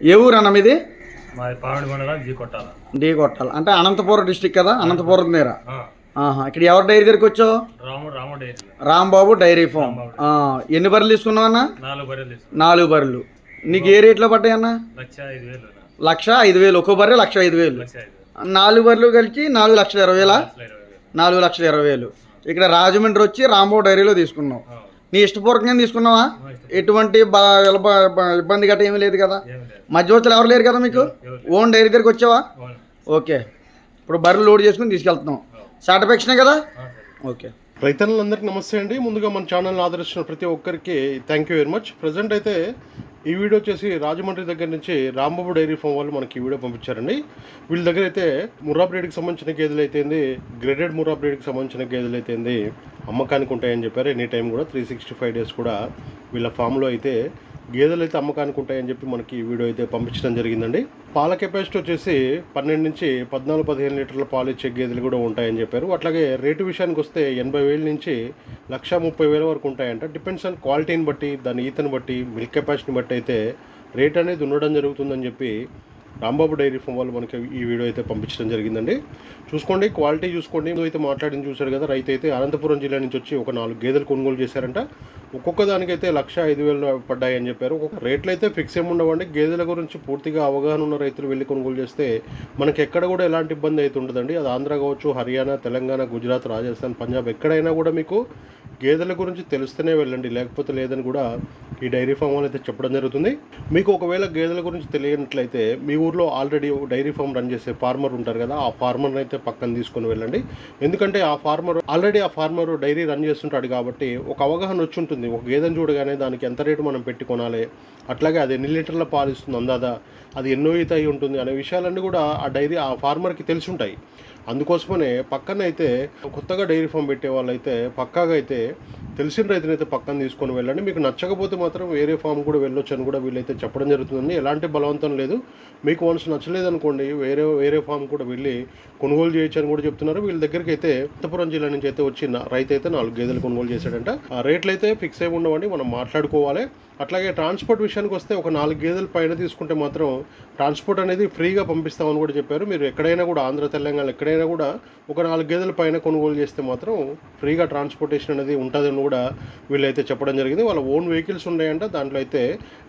ఏ ఊరు అన్న మీది డి కొట్టాలి. అంటే అనంతపురం డిస్టిక్ కదా? అనంతపురం ఆహా. ఇక్కడ ఎవరి డైరీ దగ్గరికి వచ్చావు? Rambabu dairy farm. ఎన్ని బర్రెలు తీసుకున్నావు అన్న? నాలుగు బర్రెలు నీకు ఏ రేట్లో పడ్డాయి అన్న? లక్ష ఐదు వేలు ఒక్కో బర్రె లక్ష ఐదు వేలు. నాలుగు బర్రెలు కలిసి నాలుగు లక్షల ఇరవై వేలా? నాలుగు లక్షల ఇరవై వేలు. ఇక్కడ రాజమండ్రి వచ్చి రాంబాబు డైరీలో తీసుకున్నావు. నీ ఇష్టపూర్వకంగా తీసుకున్నావా. ఎటువంటి ఇబ్బంది గట్రా ఏమీ లేదు కదా? ఏమి లేదు. మధ్యవర్తులు ఎవరు లేరు కదా మీకు? ఓన్ డైరీ దగ్గరికి వచ్చావా. ఓకే. ఇప్పుడు బర్రెలు లోడ్ చేసుకుని తీసుకెళ్తున్నాం. సాటిస్ఫాక్షనే కదా. ఓకే. రైతన్నులందరికీ నమస్తే అండి. ముందుగా మన ఛానల్ని ఆదరిస్తున్న ప్రతి ఒక్కరికి thank you very much present అయితే ఈ వీడియో వచ్చేసి రాజమండ్రి దగ్గర నుంచి రాంబాబు డైరీ ఫామ్ వాళ్ళు మనకి ఈ వీడియో పంపించారండి. వీళ్ళ దగ్గర అయితే ముర్రా బ్రీడ్కి సంబంధించిన గేదెలు అయితేంది గ్రేడెడ్ ముర్రా బ్రీడ్కి సంబంధించిన గేదెలు అయితేంది అమ్మకానికి ఉంటాయని చెప్పారు. ఎనీ టైం కూడా త్రీ సిక్స్టీ ఫైవ్ డేస్ కూడా వీళ్ళ ఫామ్లో అయితే గేదెలు అయితే అమ్మకానికి ఉంటాయని చెప్పి మనకి ఈ వీడియో అయితే పంపించడం జరిగిందండి. పాల కెపాసిటీ వచ్చేసి పన్నెండు నుంచి పద్నాలుగు పదిహేను లీటర్ల పాలు ఇచ్చే గేదెలు కూడా ఉంటాయని చెప్పారు. అట్లాగే రేటు విషయానికి వస్తే ఎనభై వేల నుంచి లక్ష ముప్పై వేల వరకు ఉంటాయంట. డిపెండ్స్ ఆన్ క్వాలిటీని బట్టి దాని ఈతని బట్టి మిల్క్ కెపాసిటీని బట్టి అయితే రేట్ అనేది ఉండడం జరుగుతుందని చెప్పి రాంబాబు డైరీ ఫామ్ వాళ్ళు మనకి ఈ వీడియో అయితే పంపించడం జరిగిందండి. చూసుకోండి క్వాలిటీ చూసుకోండి. అయితే మాట్లాడింది చూశారు కదా రైతు అయితే అనంతపురం జిల్లా నుంచి వచ్చి ఒక నాలుగు గేదెలు కొనుగోలు చేశారంట. ఒక్కొక్క దానికైతే లక్ష ఐదు వేలు పడ్డాయని చెప్పారు. ఒక్కొక్క రేట్లు అయితే ఫిక్స్ ఏమి ఉండవండి. గేదెల గురించి పూర్తిగా అవగాహన ఉన్న రైతులు వెళ్ళి కొనుగోలు చేస్తే మనకి ఎక్కడ కూడా ఎలాంటి ఇబ్బంది అయితే ఉండదండి. అది ఆంధ్ర కావచ్చు హర్యానా తెలంగాణ గుజరాత్ రాజస్థాన్ పంజాబ్ ఎక్కడైనా కూడా మీకు గేదెల గురించి తెలిస్తేనే వెళ్ళండి లేకపోతే లేదని కూడా ఈ డైరీ ఫామ్ వాళ్ళు అయితే చెప్పడం జరుగుతుంది. మీకు ఒకవేళ గేదెల గురించి తెలియనట్లయితే మీ ఊర్లో ఆల్రెడీ డైరీ ఫామ్ రన్ చేసే ఫార్మర్ ఉంటారు కదా ఆ ఫార్మర్ అయితే పక్కన తీసుకొని వెళ్ళండి. ఎందుకంటే ఆ ఫార్మర్ ఆల్రెడీ ఆ ఫార్మర్ డైరీ రన్ చేస్తుంటాడు కాబట్టి ఒక అవగాహన వచ్చి ఉంటుంది. ఒక గేదెను చూడగానే దానికి ఎంత రేటు మనం పెట్టి కొనాలి అట్లాగే అది ఎన్ని లీటర్ల పాలు ఇస్తుంది అందాదా అది ఎన్నో ఈత అయి ఉంటుంది అనే విషయాలన్నీ కూడా ఆ డైరీ ఆ ఫార్మర్కి తెలిసి ఉంటాయి. అందుకోసమనే పక్కన అయితే కొత్తగా డైరీ ఫామ్ పెట్టే వాళ్ళైతే పక్కాగా అయితే తెలిసిన రైతునైతే పక్కన తీసుకొని వెళ్ళండి. మీకు నచ్చకపోతే మాత్రం వేరే ఫామ్ కూడా వెళ్ళొచ్చు అని కూడా వీళ్ళైతే చెప్పడం జరుగుతుందండి. ఎలాంటి బలవంతం లేదు. మీకు వన్స్ నచ్చలేదు అనుకోండి వేరే వేరే ఫామ్ కూడా వెళ్ళి కొనుగోలు చేయొచ్చు అని కూడా చెప్తున్నారు. వీళ్ళ దగ్గరికి అయితే అనంతపురం జిల్లా నుంచి అయితే వచ్చిన రైతు అయితే నాలుగు గేదెలు కొనుగోలు చేశాడంట. ఆ రేట్లు అయితే ఫిక్స్ అయి ఉండవండి. మనం మాట్లాడుకోవాలి. అట్లాగే ట్రాన్స్పోర్ట్ విషయానికి వస్తే ఒక నాలుగు గేదెల పైన తీసుకుంటే మాత్రం ట్రాన్స్పోర్ట్ అనేది ఫ్రీగా పంపిస్తామని కూడా చెప్పారు. మీరు ఎక్కడైనా కూడా ఆంధ్ర తెలంగాణ ఎక్కడైనా కూడా ఒక నాలుగు గేదెల పైన కొనుగోలు చేస్తే మాత్రం ఫ్రీగా ట్రాన్స్పోర్టేషన్ అనేది ఉంటుందని కూడా వీళ్ళైతే చెప్పడం జరిగింది. వాళ్ళ ఓన్ వెహికల్స్ ఉన్నాయంట. దాంట్లో అయితే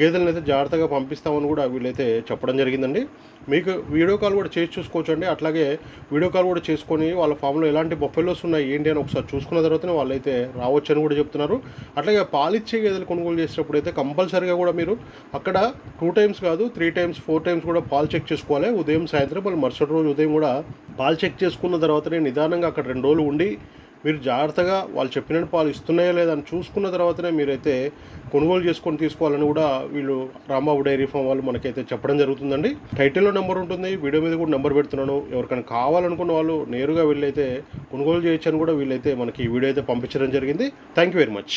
గేదెలను అయితే జాగ్రత్తగా పంపిస్తామని కూడా వీళ్ళైతే చెప్పడం జరిగిందండి. మీకు వీడియో కాల్ కూడా చేసి చూసుకోవచ్చు అండి అట్లాగే వీడియో కాల్ కూడా చేసుకొని వాళ్ళ ఫామ్లో ఎలాంటి బొఫెలోస్ ఉన్నాయి ఏంటి అని ఒకసారి చూసుకున్న తర్వాతనే వాళ్ళైతే రావచ్చు అని కూడా చెప్తున్నారు. అట్లాగే పాలిచ్చే గేదెలు కొనుగోలు చేసేటప్పుడు అయితే కంపల్సరీగా కూడా మీరు అక్కడ టూ టైమ్స్ కాదు త్రీ టైమ్స్ ఫోర్ టైమ్స్ కూడా పాలు చెక్ చేసుకోవాలి. ఉదయం సాయంత్రం మళ్ళీ మరుసటి రోజు ఉదయం కూడా పాలు చెక్ చేసుకున్న తర్వాతనే నిదానంగా అక్కడ రెండు రోజులు ఉండి మీరు జాగ్రత్తగా వాళ్ళు చెప్పినట్టు పాలు ఇస్తున్నాయో లేదా అని చూసుకున్న తర్వాతనే మీరైతే కొనుగోలు చేసుకొని తీసుకోవాలని కూడా వీళ్ళు రాంబాబు డైరీ ఫామ్ వాళ్ళు మనకైతే చెప్పడం జరుగుతుందండి. టైటిల్లో నెంబర్ ఉంటుంది. వీడియో మీద కూడా నెంబర్ పెడుతున్నాను. ఎవరికైనా కావాలనుకున్న వాళ్ళు నేరుగా వీళ్ళైతే కొనుగోలు చేయొచ్చు అని కూడా వీళ్ళైతే మనకి ఈ వీడియో అయితే పంపించడం జరిగింది. Thank you very much.